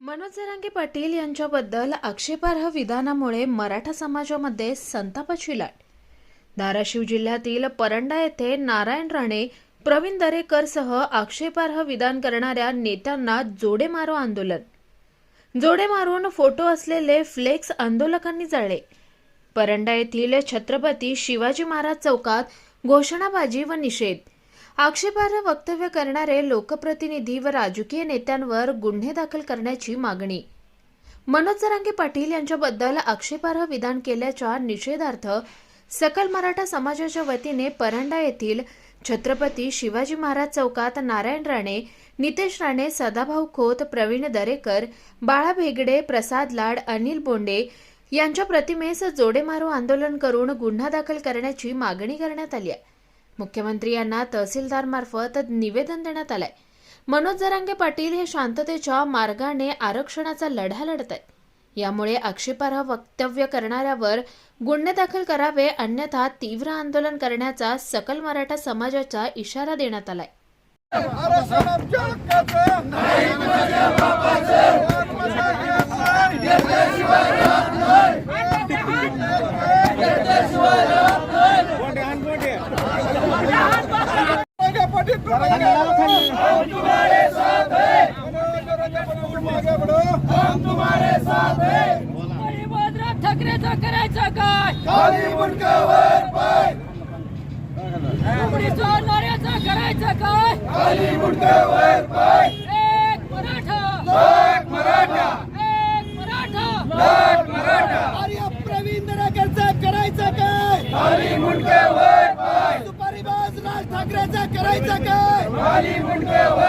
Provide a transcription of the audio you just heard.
मनोज जरांगे पाटील यांच्याबद्दल आक्षेपार्ह विधानामुळे मराठा समाजामध्ये संतापाची लाट धाराशिव जिल्ह्यातील परंडा येथे नारायण राणे प्रवीण दरेकरसह आक्षेपार्ह विधान करणाऱ्या नेत्यांना जोडे मारो आंदोलन. जोडे मारून फोटो असलेले फ्लेक्स आंदोलकांनी जाळले परंडा येथील छत्रपती शिवाजी महाराज चौकात घोषणाबाजी व निषेध. आक्षेपार्ह वक्तव्य करणारे लोकप्रतिनिधी व राजकीय नेत्यांवर गुन्हे दाखल करण्याची मागणी. मनोज जरांगे पाटील यांच्याबद्दल आक्षेपार्ह विधान केल्याच्या निषेधार्थ सकल मराठा समाजाच्या वतीने परंडा येथील छत्रपती शिवाजी महाराज चौकात नारायण राणे नितेश राणे सदाभाऊ खोत प्रवीण दरेकर बाळा भेगडे प्रसाद लाड अनिल बोंडे यांच्या प्रतिमेस जोडेमारो आंदोलन करून गुन्हा दाखल करण्याची मागणी करण्यात आली आहे. मुख्यमंत्री यांना तहसीलदार मार्फत निवेदन देण्यात आलंय. मनोज जरांगे पाटील हे शांततेच्या मार्गाने आरक्षणाचा लढा लढत आहेत. यामुळे आक्षेपार्ह वक्तव्य करणाऱ्यावर गुन्हे दाखल करावे अन्यथा तीव्र आंदोलन करण्याचा सकल मराठा समाजाचा इशारा देण्यात आलाय. ठाकरेचा करायचं काय करायचं काय खाली मुंडकावर पाय एक मराठा लाख मराठा एक मराठा लाख मराठा अरे प्रवीण दरेकरचं करायचं काय खाली मुंडकावर काय?